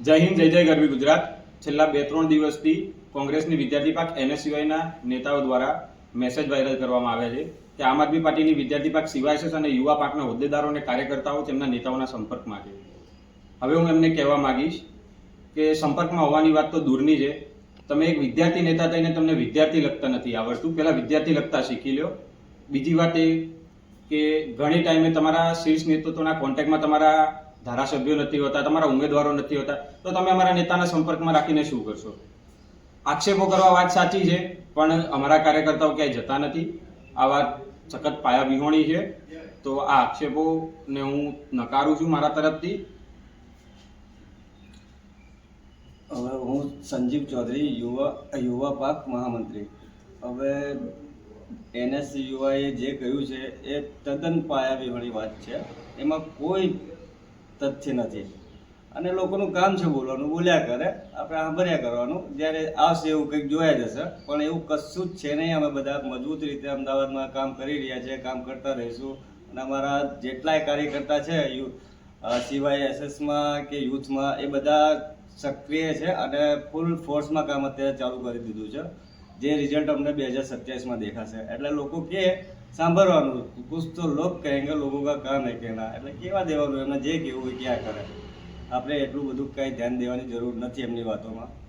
જય હિન્દ, જય જય ગરવી ગુજરાત. છેલ્લા બે ત્રણ દિવસથી કોંગ્રેસની વિદ્યાર્થી પાક એનએસયુઆઈના નેતાઓ દ્વારા મેસેજ વાયરલ કરવામાં આવ્યા છે કે આમ આદમી પાર્ટીની વિદ્યાર્થી પાક સીવાયએસએસ અને યુવા પાકના હોદ્દેદારો અને કાર્યકર્તાઓ તેમના નેતાઓના સંપર્કમાં છે. હવે હું એમને કહેવા માંગીશ કે સંપર્કમાં હોવાની વાત તો દૂરની છે. તમે એક વિદ્યાર્થી નેતા થઈને તમને વિદ્યાર્થી લગતા નથી આવડતું પહેલાં વિદ્યાર્થી લગતા શીખી લો બીજી વાત એ કે ઘણી ટાઈમે તમારા શીર્ષ નેતૃત્વના કોન્ટેક્ટમાં તમારા ધારાસભ્યો નથી હોતા, તમારા ઉમેદવારો નથી હોતા, તો તમે અમારા નેતાના સંપર્કમાં રાખીને શું કરશો? આક્ષેપો કરવા વાત સાચી છે, પણ અમારા કાર્યકર્તાઓ ક્યાંય જતા નથી. આ વાત સખત પાયા વિહોણી છે. તો આ આક્ષેપોને હું નકારું છું મારા તરફથી. હવે હું સંજીવ ચૌધરી, યુવા યુવા પાક મહામંત્રી. હવે એનએસયુઆઈએ જે કહ્યું છે, એ તદ્દન પાયાવિહોણી વાત છે. એમાં કોઈ તથ્ય નથી. અને લોકોનું કામ છે બોલવાનું, બોલ્યા કરે, આપણે સાંભળ્યા કરવાનું. જ્યારે આવશે એવું કંઈક જોયા જશે, પણ એવું કશું જ છે નહીં. અમે બધા મજબૂત રીતે અમદાવાદમાં કામ કરી રહ્યા છે, કામ કરતા રહીશું. અને અમારા જેટલાય કાર્યકર્તા છે સિવાય એસએસમાં કે યુથમાં, એ બધા સક્રિય છે અને ફૂલ ફોર્સમાં કામ અત્યારે ચાલુ કરી દીધું છે. જે રિઝલ્ટ અમને બે હજાર સત્યાવીસમાં દેખાશે. એટલે લોકો કે, સાંભળવાનું, કુછ તો લોક કહેંગે લોકો કા કામ હે કહેના. એટલે કેવા દેવાનું? એમને જે કહેવું હોય ક્યાં કરે? આપણે એટલું બધું કાંઈ ધ્યાન દેવાની જરૂર નથી એમની વાતોમાં.